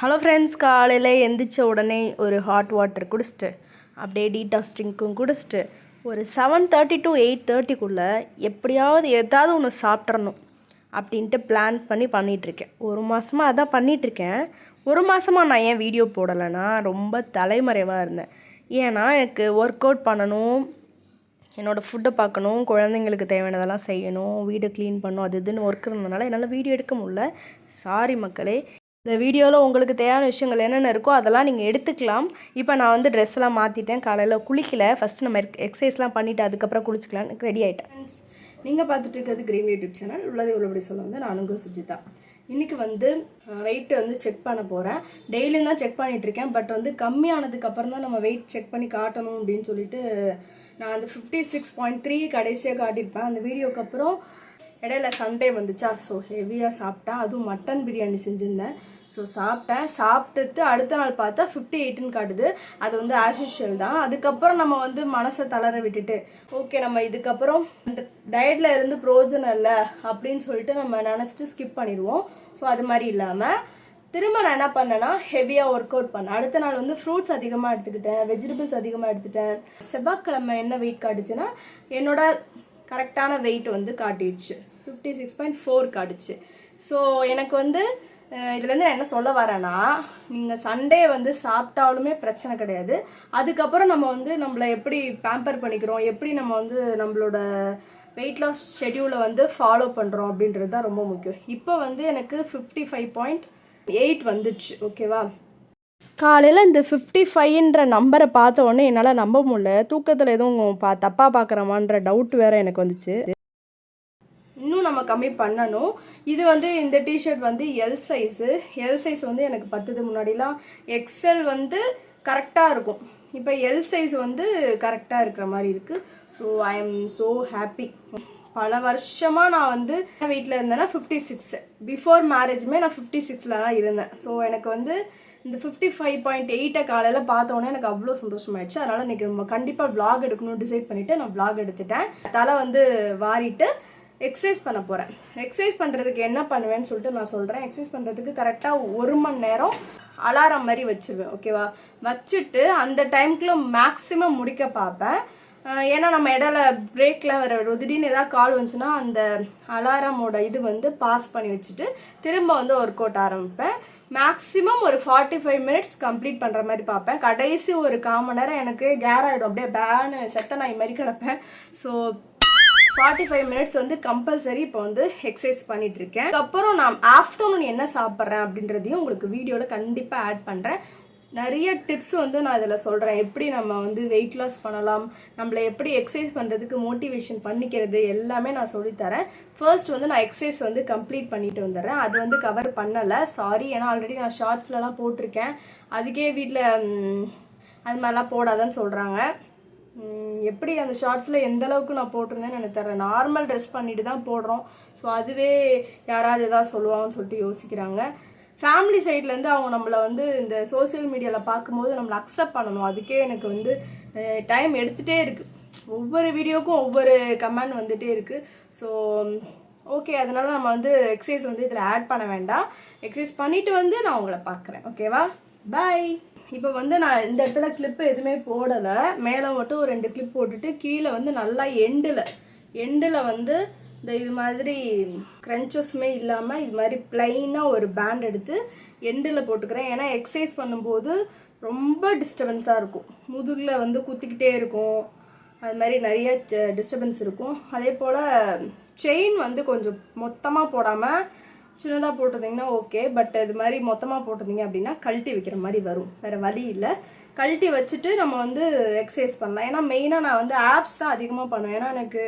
Hello friends காலையில் எந்திரிச்ச உடனே ஒரு ஹாட் வாட்டர் குடிச்சிட்டு அப்படியே டீடாக்ஸ் ட்ரிங்க்கும் குடிச்சிட்டு ஒரு செவன் தேர்ட்டி டு எயிட் தேர்ட்டிக்குள்ளே எப்படியாவது எதாவது ஒன்று சாப்பிட்றணும் அப்படின்ட்டு பிளான் பண்ணி பண்ணிகிட்ருக்கேன் ஒரு மாதமாக அதான் பண்ணிகிட்ருக்கேன் ஒரு மாதமாக நான் ஏன் வீடியோ போடலைன்னா ரொம்ப தலைமறைவாக இருந்தேன். ஏன்னா எனக்கு ஒர்க் அவுட் பண்ணணும் என்னோடய ஃபுட்டை பார்க்கணும் குழந்தைங்களுக்கு தேவையானதெல்லாம் செய்யணும் வீடு க்ளீன் பண்ணணும் அது இதுன்னு ஒர்க் இருந்ததுனால என்னால் வீடியோ எடுக்க முடியல. சாரி மக்களே. இந்த வீடியோவில் உங்களுக்கு தேவையான விஷயங்கள் என்னென்ன இருக்கோ அதெல்லாம் நீங்கள் எடுத்துக்கலாம். இப்போ நான் வந்து ட்ரெஸ்லாம் மாற்றிட்டேன் காலையில் குளிக்கல. ஃபஸ்ட்டு நம்ம எக்ஸசைஸ்லாம் பண்ணிவிட்டு அதுக்கப்புறம் குளிச்சிக்கலாம் ரெடி ஆகிட்டேன் நீங்கள் பார்த்துட்டு இருக்கிறது கிரீன் யூடியூப் சேனல் உள்ளதை உள்ளபடி சொல்ல வந்து நான் உங்கள் சுஜிதா. இன்றைக்கி வந்து வெயிட்டு வந்து செக் பண்ண போகிறேன் டெய்லியும் தான் செக் பண்ணிகிட்ருக்கேன் பட் வந்து கம்மியானதுக்கு அப்புறம் தான் நம்ம வெயிட் செக் பண்ணி காட்டணும் அப்படின்னு சொல்லிட்டு நான் அந்த ஃபிஃப்டி சிக்ஸ் பாயிண்ட் த்ரீ கடைசியாக காட்டியிருப்பேன். அந்த வீடியோக்கு அப்புறம் இடையில சண்டே வந்துச்சா? ஸோ ஹெவியாக சாப்பிட்டா. அதுவும் மட்டன் பிரியாணி செஞ்சுருந்தேன். ஸோ சாப்பிட்டேன். சாப்பிட்டுட்டு அடுத்த நாள் பார்த்தா ஃபிஃப்டி எயிட்டுன்னு காட்டுது. அது வந்து ஆஷிஷியல் தான். அதுக்கப்புறம் நம்ம வந்து மனசை தளர விட்டுட்டு ஓகே நம்ம இதுக்கப்புறம் டயட்டில் இருந்து ப்ரோஜனம் இல்லை அப்படின்னு சொல்லிட்டு நம்ம நினச்சிட்டு ஸ்கிப் பண்ணிடுவோம். ஸோ அது மாதிரி இல்லாமல் திரும்ப நான் என்ன பண்ணேன்னா ஹெவியாக ஒர்க் அவுட் பண்ணேன். அடுத்த நாள் வந்து ஃப்ரூட்ஸ் அதிகமாக எடுத்துக்கிட்டேன். வெஜிடபிள்ஸ் அதிகமாக எடுத்துட்டேன். செவ்வாய்க்கிழமை என்ன வெயிட் காட்டுச்சுன்னா என்னோட கரெக்டான வெயிட் வந்து காட்டிடுச்சு. ஃபிஃப்டி சிக்ஸ் பாயிண்ட் ஃபோர் அடிச்சு ஸோ எனக்கு வந்து இதுலேருந்து நான் என்ன சொல்ல வரேன்னா நீங்கள் சண்டே வந்து சாப்பிட்டாலுமே பிரச்சனை கிடையாது. அதுக்கப்புறம் நம்ம வந்து நம்மளை எப்படி பேம்பர் பண்ணிக்கிறோம் எப்படி நம்ம வந்து நம்மளோட வெயிட் லாஸ் ஷெடியூலை வந்து ஃபாலோ பண்ணுறோம் அப்படின்றது தான் ரொம்ப முக்கியம். இப்போ வந்து எனக்கு ஃபிஃப்டி ஃபைவ் பாயிண்ட் எயிட் வந்துச்சு ஓகேவா காலையில் இந்த ஃபிஃப்டி ஃபைவ்ன்ற நம்பரை பார்த்த உடனே என்னால் நம்ப முடியல. தூக்கத்தில் எதுவும் பா தப்பாக பார்க்குறமான்ற டவுட் வேறு எனக்கு வந்துச்சு. நம்ம கம்மி பண்ணணும். இது வந்து இந்த டிஷர்ட் வந்து எல் சைஸு எல் சைஸ் வந்து எனக்கு பத்துது முன்னாடிலாம். எக்ஸல் வந்து கரெக்டாக இருக்கும். இப்போ எல் சைஸ் வந்து கரெக்டாக இருக்கிற மாதிரி இருக்குது so I am so happy பல வருஷமாக நான் வந்து வீட்டில் இருந்தேன்னா ஃபிஃப்டி சிக்ஸ் பிஃபோர் மேரேஜுமே நான் ஃபிஃப்டி சிக்ஸில் தான் இருந்தேன். ஸோ எனக்கு வந்து இந்த ஃபிஃப்டி ஃபைவ் பாயிண்ட் எயிட்டை காலையில் பார்த்தோன்னே எனக்கு அவ்வளோ சந்தோஷமாயிடுச்சு. அதனால் இன்றைக்கி நம்ம கண்டிப்பாக vlog எடுக்கணும்னு டிசைட் பண்ணிவிட்டு நான் vlog எடுத்துட்டேன். தலை வந்து வாரிட்டு எக்ஸசைஸ் பண்ண போகிறேன் எக்ஸசைஸ் பண்ணுறதுக்கு என்ன பண்ணுவேன்னு சொல்லிட்டு நான் சொல்கிறேன் எக்ஸசைஸ் பண்ணுறதுக்கு கரெக்டாக ஒரு மணி நேரம் அலாரம் மாதிரி வச்சுருவேன் ஓகேவா வச்சுட்டு அந்த டைம்க்குள்ளே மேக்ஸிமம் முடிக்க பார்ப்பேன். ஏன்னா நம்ம இடையில பிரேக்லாம் வர வரும் திடீர்னு ஏதாவது கால் வந்துச்சுன்னா அந்த அலாரமோட இது வந்து பாஸ் பண்ணி வச்சுட்டு திரும்ப வந்து ஒர்க் அவுட் ஆரம்பிப்பேன். மேக்ஸிமம் ஒரு ஃபார்ட்டி ஃபைவ் மினிட்ஸ் கம்ப்ளீட் பண்ணுற மாதிரி பார்ப்பேன். கடைசி ஒரு கால் மணி நேரம் எனக்கு கேர் ஆகிடும் அப்படியே பேனு செத்த நாய் மாதிரி கிடப்பேன். ஸோ ஃபார்ட்டி ஃபைவ் மினிட்ஸ் வந்து கம்பல்சரி இப்போ வந்து எக்ஸசைஸ் பண்ணிட்டு இருக்கேன் அதுக்கப்புறம் நான் ஆஃப்டர்நூன் என்ன சாப்பிட்றேன் அப்படின்றதையும் உங்களுக்கு வீடியோவில் கண்டிப்பாக ஆட் பண்ணுறேன் நிறைய டிப்ஸ் வந்து நான் இதில் சொல்கிறேன் எப்படி நம்ம வந்து வெயிட் லாஸ் பண்ணலாம் நம்மளை எப்படி எக்ஸசைஸ் பண்ணுறதுக்கு மோட்டிவேஷன் பண்ணிக்கிறது எல்லாமே நான் சொல்லித்தரேன். ஃபர்ஸ்ட் வந்து நான் எக்ஸசைஸ் வந்து கம்ப்ளீட் பண்ணிட்டு வந்துடுறேன். அது வந்து கவர் பண்ணலை. சாரி ஏன்னா ஆல்ரெடி நான் ஷார்ட்ஸ்லலாம் போட்டிருக்கேன். அதுக்கே வீட்டில் அது மாதிரிலாம் போடாதன்னு சொல்கிறாங்க எப்படி அந்த ஷார்ட்ஸில் எந்த அளவுக்கு நான் போட்டிருந்தேன்னு எனக்கு தெரியல. நார்மல் ட்ரெஸ் பண்ணிட்டு தான் போடுறோம். ஸோ அதுவே யாராவது எதாவது சொல்லுவாங்கன்னு சொல்லிட்டு யோசிக்கிறாங்க. ஃபேமிலி சைட்லேருந்து அவங்க நம்மளை வந்து இந்த சோஷியல் மீடியாவில் பார்க்கும்போது நம்மளை அக்செப்ட் பண்ணணும். அதுக்கே எனக்கு வந்து டைம் எடுத்துகிட்டே இருக்குது ஒவ்வொரு வீடியோக்கும் ஒவ்வொரு கமெண்ட் வந்துகிட்டே இருக்குது ஸோ ஓகே அதனால நம்ம வந்து எக்ஸசைஸ் வந்து இதில் ஆட் பண்ண வேண்டாம். எக்ஸசைஸ் பண்ணிவிட்டு வந்து நான் உங்களை பார்க்குறேன். ஓகேவா பாய் இப்போ வந்து நான் இந்த இடத்துல கிளிப்பு எதுவுமே போடலை. மேலே மட்டும் ஒரு ரெண்டு கிளிப் போட்டுட்டு கீழே வந்து நல்லா எண்டில் எண்டில் வந்து இந்த இது மாதிரி க்ரன்ச்சஸுமே இல்லாமல் இது மாதிரி ப்ளைனாக ஒரு பேண்ட் எடுத்து எண்டில் போட்டுக்கிறேன். ஏன்னா எக்ஸசைஸ் பண்ணும்போது ரொம்ப டிஸ்டர்பன்ஸாக இருக்கும். முதுகில் வந்து குத்திக்கிட்டே இருக்கும். அது மாதிரி நிறைய டிஸ்டர்பன்ஸ் இருக்கும். அதே போல் செயின் வந்து கொஞ்சம் மொத்தமாக போடாமல் சின்னதாக போட்டிருந்தீங்கன்னா ஓகே பட் இது மாதிரி மொத்தமாக போட்டிருந்தீங்க அப்படின்னா கழட்டி வைக்கிற மாதிரி வரும். வேறு வழி இல்லை. கழட்டி வச்சுட்டு நம்ம வந்து எக்ஸசைஸ் பண்ணலாம். ஏன்னா மெயினாக நான் வந்து ஆப்ஸ் தான் அதிகமாக பண்ணுவேன். ஏன்னா எனக்கு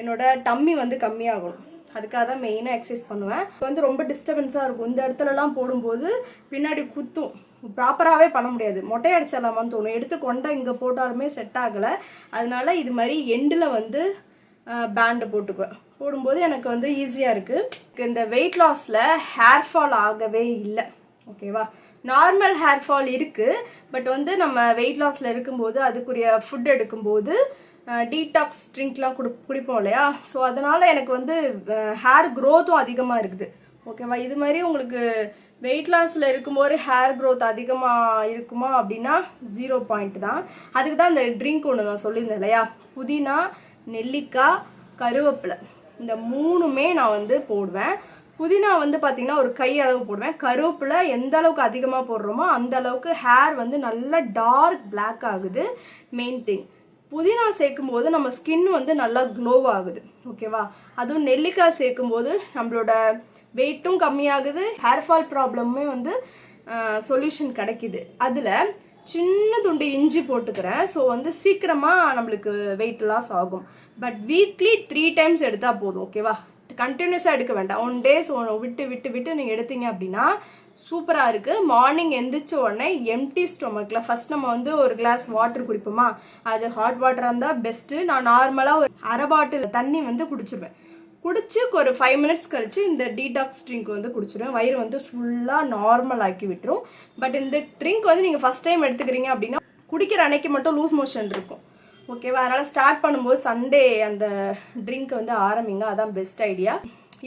என்னோட டம்மி வந்து கம்மியாகும் அதுக்காக தான் மெயினாக எக்ஸசைஸ் பண்ணுவேன். வந்து ரொம்ப டிஸ்டர்பன்ஸாக இருக்கும். இந்த இடத்துலலாம் போடும்போது பின்னாடி குத்தும். ப்ராப்பராகவே பண்ண முடியாது. மொட்டை அடிச்சிடலாமான்னு தோணும். எடுத்து கொண்டா இங்கே போட்டாலுமே செட் ஆகலை. அதனால இது மாதிரி எண்டில் வந்து பேண்டு போட்டுக்குவேன். போடும்போது எனக்கு வந்து ஈஸியாக இருக்குது இந்த வெயிட் லாஸில் ஹேர் ஃபால் ஆகவே இல்லை. ஓகேவா நார்மல் ஹேர் ஃபால் இருக்குது பட் வந்து நம்ம வெயிட் லாஸில் இருக்கும்போது அதுக்குரிய ஃபுட் எடுக்கும்போது டீடாக்ஸ் ட்ரிங்க்லாம் குடி குடிப்போம் இல்லையா? ஸோ அதனால் எனக்கு வந்து ஹேர் க்ரோத்தும் அதிகமாக இருக்குது. ஓகேவா இது மாதிரி உங்களுக்கு வெயிட் லாஸில் இருக்கும்போது ஹேர் க்ரோத் அதிகமாக இருக்குமா அப்படின்னா ஜீரோ பாயிண்ட் தான். அதுக்கு தான் இந்த ட்ரிங்க் ஒன்று நான் சொல்லியிருந்தேன் இல்லையா? புதினா நெல்லிக்காய் கருவேப்பிலை. இந்த மூணுமே நான் வந்து போடுவேன். புதினா வந்து பார்த்தீங்கன்னா ஒரு கை அளவு போடுவேன். கருவேப்பிலை எந்த அளவுக்கு அதிகமாக போடுறோமோ அந்த அளவுக்கு ஹேர் வந்து நல்லா டார்க் பிளாக் ஆகுது. மெயின் திங் புதினா சேர்க்கும் போது நம்ம ஸ்கின் வந்து நல்லா க்ளோ ஆகுது. ஓகேவா அதுவும் நெல்லிக்காய் சேர்க்கும் போது நம்மளோட வெயிட்டும் கம்மியாகுது. ஹேர் ஃபால் ப்ராப்ளமுமே வந்து சொல்யூஷன் கிடைக்கிது. அதில் சின்ன துண்டு இஞ்சி போட்டுக்கிறேன். ஸோ வந்து சீக்கிரமாக நம்மளுக்கு வெயிட் லாஸ் ஆகும். பட் வீக்லி த்ரீ டைம்ஸ் எடுத்தால் போதும் ஓகேவா கண்டினியூஸாக எடுக்க வேண்டாம். ஒன் டேஸ் விட்டு விட்டு விட்டு நீங்கள் எடுத்தீங்க அப்படின்னா சூப்பராக இருக்குது மார்னிங் எந்திரிச்ச உடனே எம்டி ஸ்டொமக்கில் ஃபர்ஸ்ட் நம்ம வந்து ஒரு கிளாஸ் வாட்டர் குடிப்போமா? அது ஹாட் வாட்டராக இருந்தால் பெஸ்ட்டு நான் நார்மலாக ஒரு அரை பாட்டில் தண்ணி வந்து குடிச்சிருவேன் குடிச்சு ஒரு ஃபைவ் மினிட்ஸ் கழிச்சு இந்த டீடாக்ஸ் ட்ரிங்க் வந்து குடிச்சிடுவேன் வயிறு வந்து ஃபுல்லாக நார்மல் ஆக்கி விட்டுரும். பட் இந்த ட்ரிங்க் வந்து நீங்கள் ஃபஸ்ட் டைம் எடுத்துக்கிறீங்க அப்படின்னா குடிக்கிற அன்னைக்கு மட்டும் லூஸ் மோஷன் இருக்கும். ஓகேவா அதனால் ஸ்டார்ட் பண்ணும்போது சண்டே அந்த ட்ரிங்க் வந்து ஆரம்பிங்க. அதான் பெஸ்ட் ஐடியா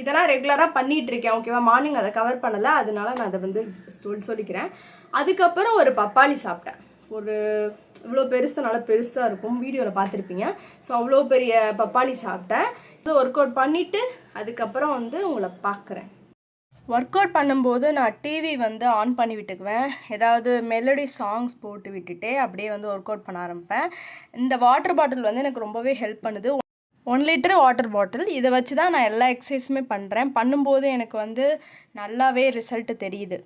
இதெல்லாம் ரெகுலராக பண்ணிகிட்டு இருக்கேன். ஓகேவா மார்னிங் அதை கவர் பண்ணலை. அதனால நான் அதை வந்து சொல்லி சொல்லிக்கிறேன். அதுக்கப்புறம் ஒரு பப்பாளி சாப்பிட்டேன். ஒரு இவ்வளோ பெருசு நல்லா பெருசாக இருக்கும். வீடியோவில் பார்த்துருப்பீங்க. ஸோ அவ்வளோ பெரிய பப்பாளி சாப்பிட்டேன். ஒர்க் அவுட் பண்ணிவிட்டு அதுக்கப்புறம் வந்து உங்களை பார்க்குறேன் ஒர்க் அவுட் பண்ணும்போது நான் டிவி வந்து ஆன் பண்ணி விட்டுக்குவேன். ஏதாவது மெலடி சாங்ஸ் போட்டு விட்டுட்டே அப்படியே வந்து ஒர்க் அவுட் பண்ண ஆரம்பிப்பேன். இந்த வாட்டர் பாட்டில் வந்து எனக்கு ரொம்பவே ஹெல்ப் பண்ணுது. ஒன் லிட்டர் வாட்டர் பாட்டில் இதை வச்சு தான் நான் எல்லா எக்ஸசைஸுமே பண்ணுறேன் பண்ணும்போது எனக்கு வந்து நல்லாவே ரிசல்ட்டு தெரியுது.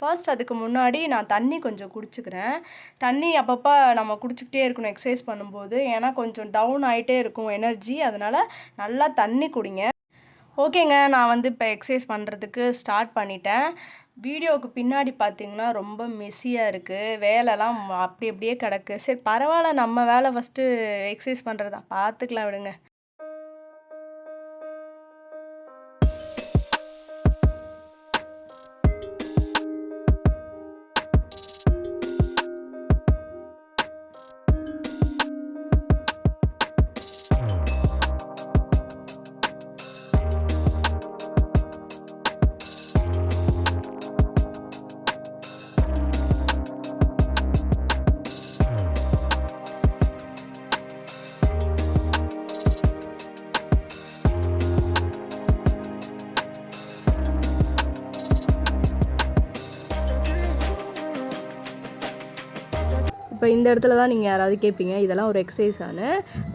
ஃபர்ஸ்ட் அதுக்கு முன்னாடி நான் தண்ணி கொஞ்சம் குடிச்சுக்கிறேன். தண்ணி அப்பப்போ நம்ம குடிச்சிக்கிட்டே இருக்கணும் எக்ஸசைஸ் பண்ணும்போது. ஏன்னா கொஞ்சம் டவுன் ஆகிட்டே இருக்கும் எனர்ஜி அதனால் நல்லா தண்ணி குடிங்க. ஓகேங்க நான் வந்து இப்போ எக்ஸசைஸ் பண்ணுறதுக்கு ஸ்டார்ட் பண்ணிட்டேன். வீடியோவுக்கு பின்னாடி பார்த்தீங்கன்னா ரொம்ப மெஸ்ஸியாக இருக்குது வேலைலாம் அப்படி அப்படியே கிடக்கு. சரி பரவாயில்ல நம்ம வேலை ஃபஸ்ட்டு எக்ஸசைஸ் பண்ணுறதா பார்த்துக்கலாம் விடுங்க. இப்போ இந்த இடத்துல தான் நீங்கள் யாராவது கேட்பீங்க இதெல்லாம் ஒரு எக்ஸசைஸானு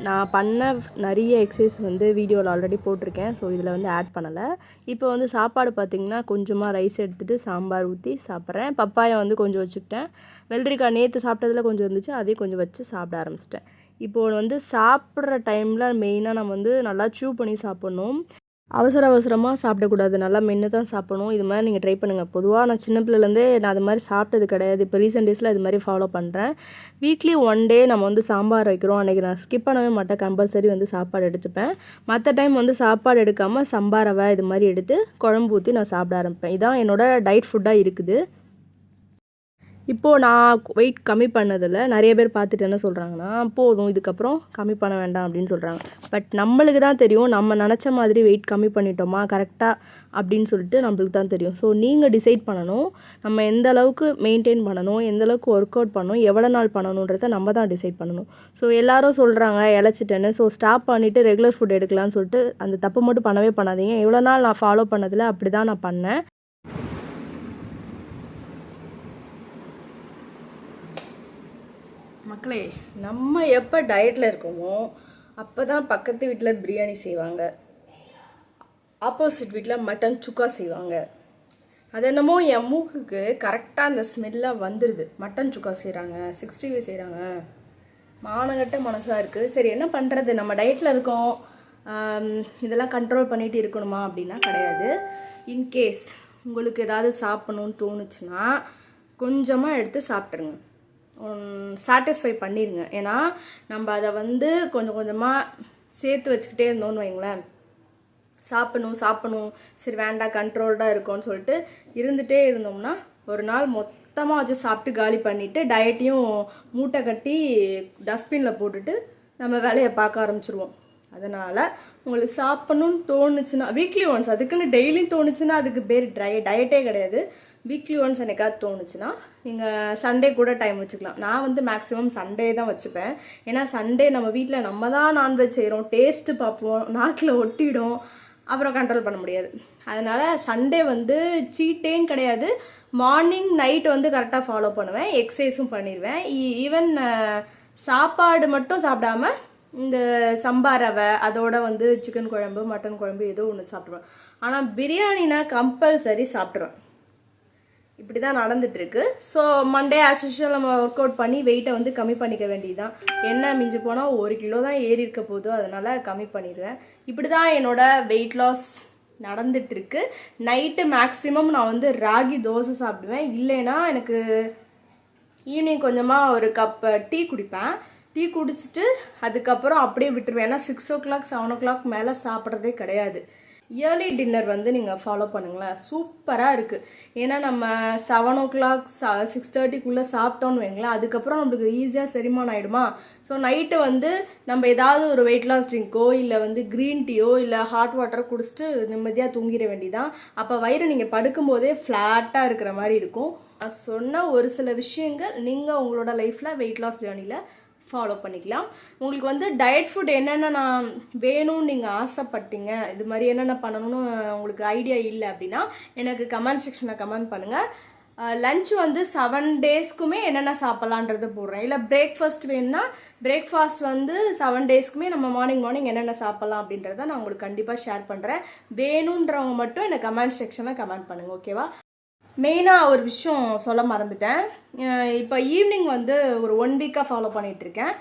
நான் பண்ண நிறைய எக்ஸசைஸ் வந்து வீடியோவில் ஆல்ரெடி போட்டிருக்கேன். ஸோ இதில் வந்து ஆட் பண்ணலை. இப்போ வந்து சாப்பாடு பார்த்திங்கன்னா கொஞ்சமாக ரைஸ் எடுத்துகிட்டு சாம்பார் ஊற்றி சாப்பிட்றேன். பப்பாயை வந்து கொஞ்சம் வச்சுக்கிட்டேன். வெள்ளரிக்காய் நேற்று சாப்பிட்டதில் கொஞ்சம் இருந்துச்சு. அதையும் கொஞ்சம் வச்சு சாப்பிட ஆரம்பிச்சிட்டேன். இப்போது வந்து சாப்பிட்ற டைமில் மெயினாக நம்ம வந்து நல்லா சூ பண்ணி சாப்பிட்ணும். அவசர அவசரமாக சாப்பிடக்கூடாது. நல்லா மென்று தான் சாப்பிடணும். இது மாதிரி நீங்கள் ட்ரை பண்ணுங்கள் பொதுவாக நான் சின்ன பிள்ளைலேருந்தே நான் அது மாதிரி சாப்பிட்டது கிடையாது. இப்போ ரீசெண்ட் டேஸில் இது மாதிரி ஃபாலோ பண்ணுறேன் வீக்லி ஒன் டே நம்ம வந்து சாம்பார் வைக்கிறோம். அன்றைக்கி நான் ஸ்கிப் பண்ணவே மாட்டேன். கம்பல்சரி வந்து சாப்பாடு எடுத்துப்பேன். மற்ற டைம் வந்து சாப்பாடு எடுக்காமல் சம்பாரவை இது மாதிரி எடுத்து குழம்பு ஊற்றி நான் சாப்பிட ஆரம்பிப்பேன். இதான் என்னோட டயட் ஃபுட்டாக இருக்குது. இப்போது நான் வெயிட் கம்மி பண்ணதில் நிறைய பேர் பார்த்துட்டு என்ன சொல்கிறாங்கன்னா போதும் இதுக்கப்புறம் கம்மி பண்ண வேண்டாம் அப்படின்னு சொல்கிறாங்க பட் நம்மளுக்கு தான் தெரியும் நம்ம நினச்ச மாதிரி வெயிட் கம்மி பண்ணிட்டோமா கரெக்டாக அப்படின்னு சொல்லிட்டு நம்மளுக்கு தான் தெரியும். ஸோ நீங்கள் டிசைட் பண்ணணும் நம்ம எந்த அளவுக்கு மெயின்டைன் பண்ணணும் எந்த அளவுக்கு ஒர்க் அவுட் பண்ணணும் எவ்வளோ நாள் பண்ணணுன்றத நம்ம தான் டிசைட் பண்ணணும். ஸோ எல்லாரும் சொல்கிறாங்க இழைச்சிட்டேன்னு. ஸோ ஸ்டாப் பண்ணிவிட்டு ரெகுலர் ஃபுட் எடுக்கலாம்னு சொல்லிட்டு அந்த தப்பு மட்டும் பண்ணவே பண்ணாதீங்க. எவ்வளோ நாள் நான் ஃபாலோ பண்ணதில் அப்படி தான் நான் பண்ணேன். மக்களே நம்ம எப்போ டயட்டில் இருக்கோமோ அப்போ தான் பக்கத்து வீட்டில் பிரியாணி செய்வாங்க. ஆப்போசிட் வீட்டில் மட்டன் சுக்கா செய்வாங்க. அது என்னமோ என் மூக்குக்கு கரெக்டாக அந்த ஸ்மெல்லாக வந்துடுது மட்டன் சுக்கா செய்கிறாங்க சிக்ஸ்டி ஃபைவ் செய்கிறாங்க மானகட்ட மனசாக இருக்குது சரி என்ன பண்ணுறது நம்ம டயட்டில் இருக்கோம். இதெல்லாம் கண்ட்ரோல் பண்ணிட்டு இருக்கணுமா அப்படின்னா கிடையாது. இன்கேஸ் உங்களுக்கு ஏதாவது சாப்பிடணும்னு தோணுச்சுன்னா கொஞ்சமாக எடுத்து சாப்பிட்ருங்க சாட்டிஸ்ஃபை பண்ணிடுங்க ஏன்னா நம்ம அதை வந்து கொஞ்சம் கொஞ்சமாக சேர்த்து வச்சுக்கிட்டே இருந்தோம்னு வைங்களேன். சாப்பிடணும் சாப்பிடணும். சரி வேண்டாம் கண்ட்ரோல்டாக இருக்கும்னு சொல்லிட்டு இருந்துகிட்டே இருந்தோம்னா ஒரு நாள் மொத்தமாக வச்சு சாப்பிட்டு காலி பண்ணிவிட்டு டயட்டையும் மூட்டை கட்டி டஸ்ட்பினில் போட்டுட்டு நம்ம வேலையை பார்க்க ஆரம்பிச்சிருவோம். அதனால் உங்களுக்கு சாப்பிடணும்னு தோணுச்சுன்னா வீக்லி ஒன்ஸ் அதுக்குன்னு டெய்லியும் தோணுச்சுன்னா அதுக்கு பேர் ட்ரை டயட்டே கிடையாது. வீக்லி ஒன்ஸ் எனக்காவது தோணுச்சுன்னா நீங்கள் சண்டே கூட டைம் வச்சுக்கலாம். நான் வந்து மேக்ஸிமம் சண்டே தான் வச்சுப்பேன். ஏன்னா சண்டே நம்ம வீட்டில் நம்ம தான் நான்வெஜ் செய்கிறோம் டேஸ்ட்டு பார்ப்போம். நாக்கில் ஒட்டிடும். அப்புறம் கண்ட்ரோல் பண்ண முடியாது. அதனால் சண்டே வந்து சீட்டேன்னு கிடையாது. மார்னிங் நைட் வந்து கரெக்டாக ஃபாலோ பண்ணுவேன். எக்ஸசைஸும் பண்ணிடுவேன் ஈவன் e-, சாப்பாடு மட்டும் சாப்பிடாம இந்த சம்பா ரவை அதோட வந்து சிக்கன் குழம்பு மட்டன் குழம்பு ஏதோ ஒன்று சாப்பிடுவேன் ஆனால் பிரியாணினா கம்பல்சரி சாப்பிட்ருவேன் இப்படி தான் நடந்துட்டுருக்கு. ஸோ மண்டே ஆஸ் யூஷுவல் நம்ம ஒர்க் அவுட் பண்ணி வெயிட்டை வந்து கம்மி பண்ணிக்க வேண்டியதுதான். என்ன மிஞ்சி போனால் ஒரு கிலோ தான் ஏறி இருக்க போதும் அதனால் கம்மி பண்ணிடுவேன். இப்படி தான் என்னோட வெயிட் லாஸ் நடந்துட்டுருக்கு. நைட்டு மேக்ஸிமம் நான் வந்து ராகி தோசை சாப்பிடுவேன். இல்லைன்னா எனக்கு ஈவினிங் கொஞ்சமாக ஒரு கப் டீ குடிப்பேன். டீ குடிச்சிட்டு அதுக்கப்புறம் அப்படியே விட்டுருவேன். ஏன்னா six o'clock seven o'clock மேலே சாப்பிட்றதே கிடையாது. இயர்லி டின்னர் வந்து நீங்கள் ஃபாலோ பண்ணுங்களேன். சூப்பராக இருக்குது ஏன்னா நம்ம செவன் ஓ கிளாக் சிக்ஸ் தேர்ட்டிக்குள்ளே சாப்பிட்டோன்னு வைங்களேன். அதுக்கப்புறம் நம்மளுக்கு ஈஸியாக செரிமானம் ஆகிடுமா ஸோ நைட்டு வந்து நம்ம ஏதாவது ஒரு வெயிட் லாஸ் ட்ரிங்க்கோ இல்லை வந்து க்ரீன் டீயோ இல்லை ஹாட் வாட்டரோ குடிச்சிட்டு நிம்மதியாக தூங்கிட வேண்டிதான். அப்போ வயிறு நீங்கள் படுக்கும்போதே ஃப்ளாட்டாக இருக்கிற மாதிரி இருக்கும். நான் சொன்ன ஒரு சில விஷயங்கள் நீங்கள் உங்களோட லைஃப்பில் வெயிட் லாஸ் ஜேர்னியில் ஃபாலோ பண்ணிக்கலாம். உங்களுக்கு வந்து டயட் ஃபுட் என்னென்ன நான் வேணும்னு நீங்கள் ஆசைப்பட்டீங்க இது மாதிரி என்னென்ன பண்ணணும்னு உங்களுக்கு ஐடியா இல்லை அப்படின்னா எனக்கு கமெண்ட் செக்ஷனில் கமெண்ட் பண்ணுங்கள் லஞ்ச் வந்து செவன் டேஸ்க்குமே என்னென்ன சாப்பிட்லான்றது போடுறேன். இல்லை பிரேக்ஃபாஸ்ட் வேணும்னா பிரேக்ஃபாஸ்ட் வந்து செவன் டேஸ்க்குமே நம்ம மார்னிங் மார்னிங் என்னென்ன சாப்பிட்லாம் அப்படின்றத நான் உங்களுக்கு கண்டிப்பாக ஷேர் பண்ணுறேன் வேணுன்றவங்க மட்டும் எனக்கு கமெண்ட் செக்ஷனில் கமெண்ட் பண்ணுங்கள் ஓகேவா மெயினாக ஒரு விஷயம் சொல்ல மறந்துட்டேன். இப்போ ஈவினிங் வந்து ஒரு ஒன் வீக்காக ஃபாலோ பண்ணிகிட்ருக்கேன்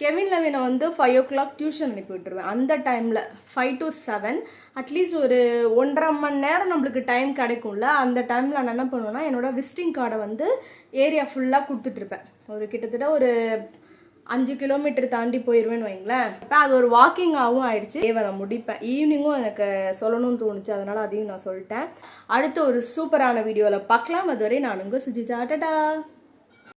கெவின் லெவினை வந்து ஃபைவ் ஓ கிளாக் டியூஷன் அனுப்பி விட்டுருவேன். அந்த டைமில் ஃபைவ் டு செவன் அட்லீஸ்ட் ஒரு ஒன்றரை மணி நேரம் நம்மளுக்கு டைம் கிடைக்கும்ல அந்த டைமில் நான் என்ன பண்ணுவேன்னா என்னோட விசிட்டிங் கார்டை வந்து ஏரியா ஃபுல்லாக கொடுத்துட்ருப்பேன் ஒரு கிட்டத்தட்ட ஒரு அஞ்சு கிலோமீட்டர் தாண்டி போயிடுவேன்னு வைங்களேன். இப்போ அது ஒரு வாக்கிங்காகவும் ஆயிடுச்சு. தேவை நான் முடிப்பேன். ஈவினிங்கும் எனக்கு சொல்லணும்னு தோணுச்சு. அதனால் அதையும் நான் சொல்லிட்டேன். அடுத்து ஒரு சூப்பரான வீடியோவில் பார்க்கலாம். அதுவரை நான் உங்கள் சுஜிதா. டாடா!